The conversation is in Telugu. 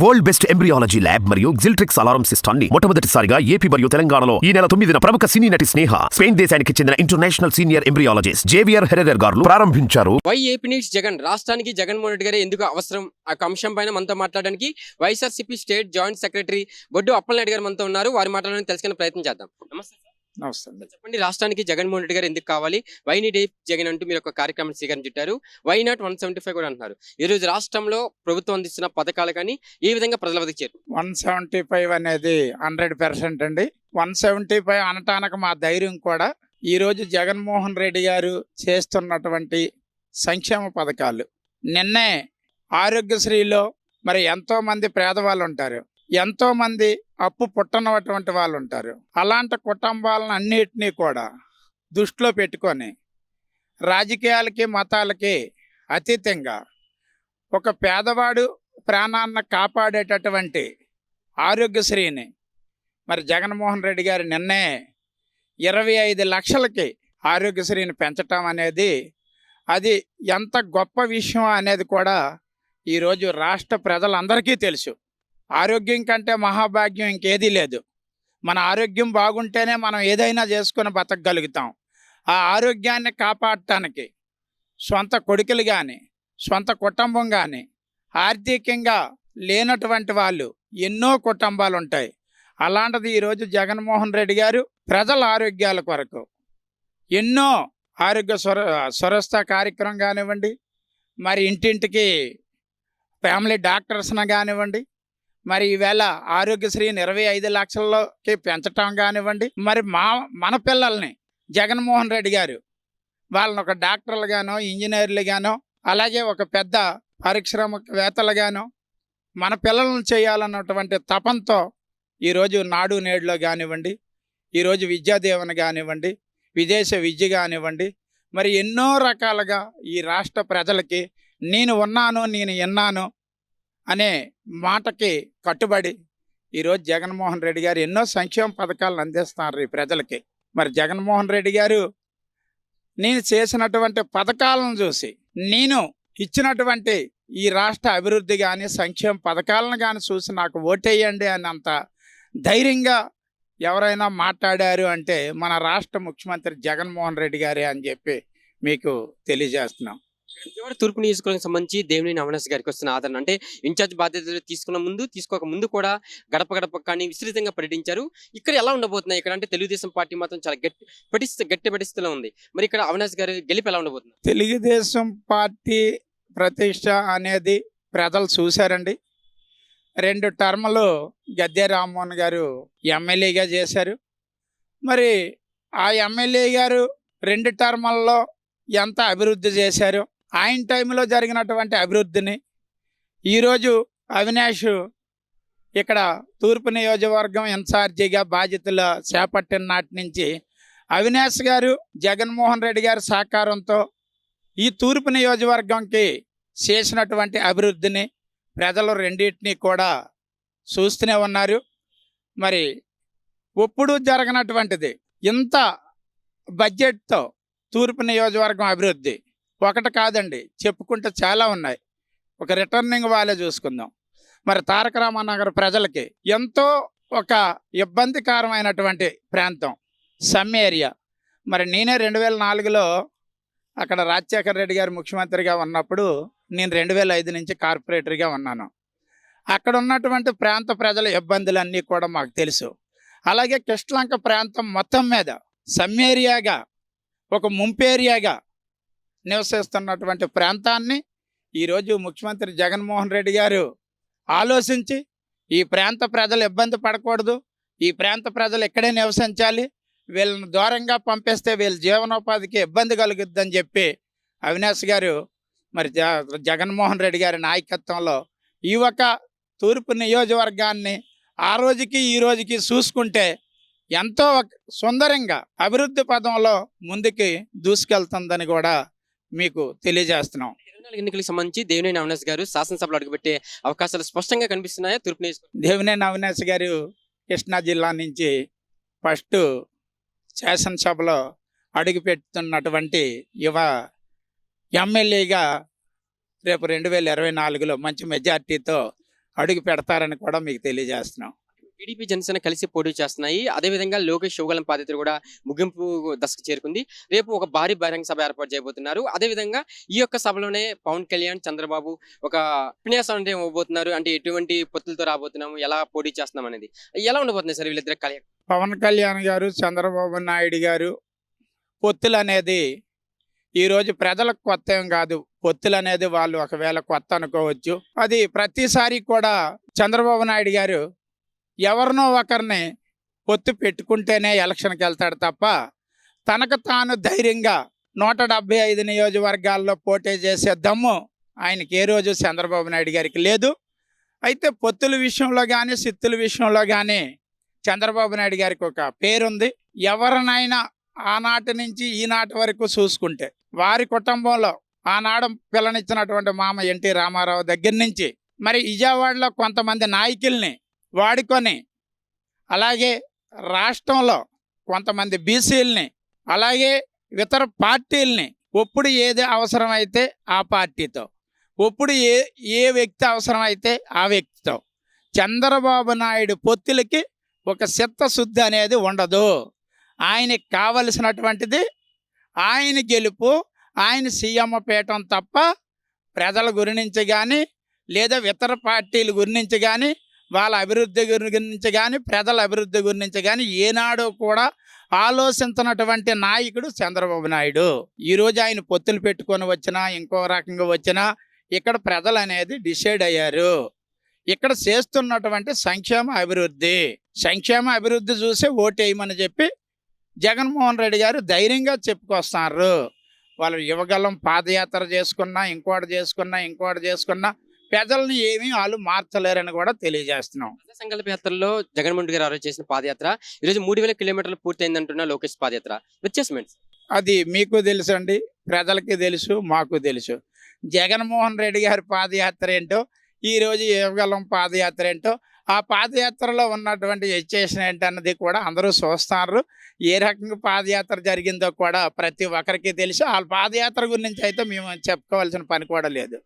వరల్డ్ బెస్ట్ ఎంబ్రియాలజీ ల్యాబ్ మరియు జిల్ట్రిక్స్ అలారం సిస్టాన్ని మొట్టమొదటిసారిగా ఏపీ మరియు తెలంగాణలో ఈ నెల తొమ్మిదిన ప్రముఖ సినీ నటి స్నేహ స్పెయిన్ దేశానికి చెందిన international senior embryologist Javier Herrera గారు ప్రారంభించారు. Why AP needs Jagan? రాష్ట్రానికి జగన్మోహన్ రెడ్డి గారు ఎందుకు అవసరం? ఆ అంశం పైన మనతో మాట్లాడడానికి YSRCP state joint secretary Boddu Appalanaidu గారు మనతో ఉన్నారు. వారి మాట్లాడడానికి తెలుసుకునే ప్రయత్నం చేద్దాం. నమస్తే. నమస్తే. చెప్పండి రాష్ట్రానికి జగన్మోహన్ రెడ్డి గారు ఎందుకు కావాలి? వై నీడ్ ఏ జగన్ అంటూ మీరు ఒక కార్యక్రమం స్వీకరణ చుట్టారు? Why not one seventy five కూడా అంటున్నారు. ఈ రోజు రాష్ట్రంలో ప్రభుత్వం అందిస్తున్న పథకాలు కానీ ఏ విధంగా ప్రజల వద్దకు చేరు? వన్ సెవెంటీ ఫైవ్ అనేది హండ్రెడ్ పర్సెంట్ అండి. వన్ సెవెంటీ ఫైవ్ అనటానికి మా ధైర్యం కూడా ఈరోజు జగన్మోహన్ రెడ్డి గారు చేస్తున్నటువంటి సంక్షేమ పథకాలు. నిన్నే ఆరోగ్యశ్రీలో మరి ఎంతో మంది పేదవాళ్ళు ఉంటారు. ఎంతో మంది అప్పు పుట్టనటువంటి వాళ్ళు ఉంటారు అలాంటి కుటుంబాలను అన్నిటినీ కూడా దృష్టిలో పెట్టుకొని రాజకీయాలకి మతాలకి అతీతంగా ఒక పేదవాడు ప్రాణాన్ని కాపాడేటటువంటి ఆరోగ్యశ్రీని మరి జగన్మోహన్ రెడ్డి గారు నిన్నే ఇరవై ఐదు లక్షలకి ఆరోగ్యశ్రీని పెంచటం అనేది అది ఎంత గొప్ప విషయం అనేది కూడా ఈరోజు రాష్ట్ర ప్రజలందరికీ తెలుసు. ఆరోగ్యం కంటే మహాభాగ్యం ఇంకేదీ లేదు. మన ఆరోగ్యం బాగుంటేనే మనం ఏదైనా చేసుకుని బతకగలుగుతాం. ఆ ఆరోగ్యాన్ని కాపాడటానికి సొంత కొడుకులు కానీ సొంత కుటుంబం కానీ ఆర్థికంగా లేనటువంటి వాళ్ళు ఎన్నో కుటుంబాలు ఉంటాయి అలాంటిది ఈరోజు జగన్మోహన్ రెడ్డి గారు ప్రజల ఆరోగ్యాల కొరకు ఎన్నో ఆరోగ్య స్వర స్వరస్థ కార్యక్రమం కానివ్వండి మరి ఇంటింటికి ఫ్యామిలీ డాక్టర్స్ని కానివ్వండి మరి ఈవేళ ఆరోగ్యశ్రీని ఇరవై ఐదు లక్షల్లోకి పెంచటం కానివ్వండి మరి మా మన పిల్లల్ని జగన్మోహన్ రెడ్డి గారు వాళ్ళని ఒక డాక్టర్లుగానో ఇంజనీర్లుగానో అలాగే ఒక పెద్ద పారిశ్రామికవేత్తలుగానో మన పిల్లలను చేయాలన్నటువంటి తపంతో ఈరోజు నాడు నేడులో కానివ్వండి ఈరోజు విద్యాదీవన కానివ్వండి విదేశ విద్య కానివ్వండి మరి ఎన్నో రకాలుగా ఈ రాష్ట్ర ప్రజలకి నేను ఉన్నాను నేను విన్నాను అనే మాటకి కట్టుబడి ఈరోజు జగన్మోహన్ రెడ్డి గారు ఎన్నో సంక్షేమ పథకాలను అందిస్తున్నారు ఈ ప్రజలకి. మరి జగన్మోహన్ రెడ్డి గారు నేను చేసినటువంటి పథకాలను చూసి నేను ఇచ్చినటువంటి ఈ రాష్ట్ర అభివృద్ధి కానీ సంక్షేమ పథకాలను కానీ చూసి నాకు ఓటేయండి అని అంత ధైర్యంగా ఎవరైనా మాట్లాడారు అంటే మన రాష్ట్ర ముఖ్యమంత్రి జగన్మోహన్ రెడ్డి గారే అని చెప్పి మీకు తెలియజేస్తున్నాం. విజయవాడ తూర్పు నియోజకవర్గం సంబంధించి దేవినేని అవినాష్ గారికి వస్తున్న ఆదరణ. అంటే ఇన్ఛార్జ్ బాధ్యతలు తీసుకున్న ముందు తీసుకోక ముందు కూడా గడప గడప కానీ విస్తృతంగా పర్యటించారు. ఇక్కడ ఎలా ఉండబోతున్నాయి? ఇక్కడ అంటే తెలుగుదేశం పార్టీ మాత్రం చాలా గట్టి పటిష్ట గట్టి పటిష్టలో ఉంది. మరి ఇక్కడ అవినాష్ గారు గెలిపి ఎలా ఉండబోతున్నారు తెలుగుదేశం పార్టీ ప్రతిష్ట అనేది ప్రజలు చూశారండి. రెండు టర్మ్లు గద్దె రామ్మోహన్ గారు ఎమ్మెల్యేగా చేశారు. మరి ఆ ఎమ్మెల్యే గారు రెండు టర్మల్లో ఎంత అభివృద్ధి చేశారో? ఆయన టైంలో జరిగినటువంటి అభివృద్ధిని ఈరోజు అవినాష్ ఇక్కడ తూర్పు నియోజకవర్గం ఇన్ఛార్జిగా బాధ్యతలు చేపట్టిన నాటి నుంచి అవినాష్ గారు జగన్మోహన్ రెడ్డి గారి సహకారంతో ఈ తూర్పు నియోజకవర్గంకి చేసినటువంటి అభివృద్ధిని ప్రజలు రెండింటినీ కూడా చూస్తూనే ఉన్నారు. మరి ఎప్పుడు జరగనటువంటిది? ఇంత బడ్జెట్తో తూర్పు నియోజకవర్గం అభివృద్ధి ఒకటి కాదండి. చెప్పుకుంటే చాలా ఉన్నాయి. ఒక రిటర్నింగ్ వాళ్ళే చూసుకుందాం. మరి తారక రామానగర్ ప్రజలకి ఎంతో ఒక ఇబ్బందికరమైనటువంటి ప్రాంతం. Some area. మరి నేనే రెండు వేల నాలుగులో అక్కడ రాజశేఖర రెడ్డి గారు ముఖ్యమంత్రిగా ఉన్నప్పుడు నేను రెండు వేల ఐదు నుంచి కార్పొరేటర్గా ఉన్నాను. అక్కడ ఉన్నటువంటి ప్రాంత ప్రజల ఇబ్బందులన్నీ కూడా మాకు తెలుసు. అలాగే కృష్ణలంక ప్రాంతం మొత్తం మీద సమ్మేరియాగా ఒక ముంపేరియాగా నివసిస్తున్నటువంటి ప్రాంతాన్ని ఈరోజు ముఖ్యమంత్రి జగన్మోహన్ రెడ్డి గారు ఆలోచించి ఈ ప్రాంత ప్రజలు ఇబ్బంది పడకూడదు ఈ ప్రాంత ప్రజలు ఇక్కడే నివసించాలి వీళ్ళని దూరంగా పంపిస్తే వీళ్ళ జీవనోపాధికి ఇబ్బంది కలుగుద్దని చెప్పి అవినాష్ గారు మరి జ- జగన్మోహన్ రెడ్డి గారి నాయకత్వంలో ఈ ఒక తూర్పు నియోజకవర్గాన్ని ఆ రోజుకి ఈ రోజుకి చూసుకుంటే ఎంతో ఒక- సుందరంగా అభివృద్ధి పదంలో ముందుకి దూసుకెళ్తుందని కూడా మీకు తెలియజేస్తున్నాం. ఎన్నికలకు సంబంధించి దేవినేని అవినాష్ గారు శాసనసభలో అడుగుపెట్టే అవకాశాలు స్పష్టంగా కనిపిస్తున్నాయా? తూర్పు దేవినేని అవినాష్ గారు కృష్ణా జిల్లా నుంచి ఫస్ట్ శాసనసభలో అడుగుపెడుతున్నటువంటి యువ ఎమ్మెల్యేగా రేపు రెండు వేల ఇరవై నాలుగులో మంచి మెజార్టీతో అడుగు పెడతారని కూడా మీకు తెలియజేస్తున్నాం. టీడీపీ జనసేన కలిసి పోటీ చేస్తున్నాయి. అదేవిధంగా లోకేష్ శివగలం పాదయాత్ర కూడా ముగింపు దశకు చేరుకుంది. రేపు ఒక భారీ బహిరంగ సభ ఏర్పాటు చేయబోతున్నారు. అదేవిధంగా ఈ యొక్క సభలోనే పవన్ కళ్యాణ్ చంద్రబాబు ఒక ఉపన్యాసం అంటే ఇవ్వబోతున్నారు. అంటే ఎటువంటి పొత్తులతో రాబోతున్నాము ఎలా పోటీ చేస్తున్నాం అనేది. ఎలా ఉండబోతున్నాయి సార్ వీళ్ళిద్దరు కళ్యాణ్ పవన్ కళ్యాణ్ గారు చంద్రబాబు నాయుడు గారు పొత్తులు అనేది ఈరోజు ప్రజలకు కొత్త ఏం కాదు. పొత్తులు అనేది వాళ్ళు ఒకవేళ కొత్త అనుకోవచ్చు. అది ప్రతిసారి కూడా చంద్రబాబు నాయుడు గారు ఎవరినో ఒకరిని పొత్తు పెట్టుకుంటేనే ఎలక్షన్కి వెళ్తాడు తప్ప తనకు తాను ధైర్యంగా నూట డెబ్బై ఐదు నియోజకవర్గాల్లో పోటీ చేసే దమ్ము ఆయనకి ఏ రోజు చంద్రబాబు నాయుడు గారికి లేదు. అయితే పొత్తుల విషయంలో కానీ సిత్తుల విషయంలో కానీ చంద్రబాబు నాయుడు గారికి ఒక పేరుంది. ఎవరినైనా ఆనాటి నుంచి ఈనాటి వరకు చూసుకుంటే వారి కుటుంబంలో ఆనాడు పిల్లనిచ్చినటువంటి మామ ఎన్టీ రామారావు దగ్గర నుంచి మరి విజయవాడలో కొంతమంది నాయకుల్ని వాడుకొని అలాగే రాష్ట్రంలో కొంతమంది బీసీలని అలాగే ఇతర పార్టీలని ఒప్పుడు ఏది అవసరమైతే ఆ పార్టీతో ఒప్పుడు ఏ ఏ వ్యక్తి అవసరమైతే ఆ వ్యక్తితో. చంద్రబాబు నాయుడు పొత్తులకి ఒక చిత్తశుద్ధి అనేది ఉండదు. ఆయనకి కావలసినటువంటిది ఆయన గెలుపు ఆయన సీఎం పీఠం తప్ప ప్రజల గురించి కానీ లేదా ఇతర పార్టీల గురించి కానీ వాళ్ళ అభివృద్ధి గురించి కానీ ప్రజల అభివృద్ధి గురించి కానీ ఏనాడు కూడా ఆలోచించినటువంటి నాయకుడు చంద్రబాబు నాయుడు. ఈరోజు ఆయన పొత్తులు పెట్టుకొని వచ్చినా ఇంకో రకంగా వచ్చినా ఇక్కడ ప్రజలు అనేది డిసైడ్ అయ్యారు. ఇక్కడ చేస్తున్నటువంటి సంక్షేమ అభివృద్ధి. సంక్షేమ అభివృద్ధి చూసే ఓటేయమని చెప్పి జగన్మోహన్ రెడ్డి గారు ధైర్యంగా చెప్పుకొస్తున్నారు వాళ్ళు యువగలం పాదయాత్ర చేసుకున్నా ఇంకోటి చేసుకున్నా ఇంకోటి చేసుకున్నా ప్రజల్ని ఏమీ వాళ్ళు మార్చలేరని కూడా తెలియజేస్తున్నాం. సంకల్ప యాత్రలో జగన్మోహన్ రెడ్డి గారు చేసిన పాదయాత్ర ఈరోజు మూడు వేల కిలోమీటర్లు పూర్తయిందంటున్న లోకేష్ పాదయాత్ర. వ్యత్యాసం? అది మీకు తెలుసు అండి ప్రజలకి తెలుసు మాకు తెలుసు. జగన్మోహన్ రెడ్డి గారి పాదయాత్ర ఏంటో ఈరోజు యువగలం పాదయాత్ర ఏంటో ఆ పాదయాత్రలో ఉన్నటువంటి ఎడ్యుకేషన్ ఏంటన్నది కూడా అందరూ చూస్తున్నారు ఏ రకంగా పాదయాత్ర జరిగిందో కూడా ప్రతి ఒక్కరికి తెలుసు. ఆ పాదయాత్ర గురించి అయితే మేము చెప్పుకోవాల్సిన పని కూడా లేదు.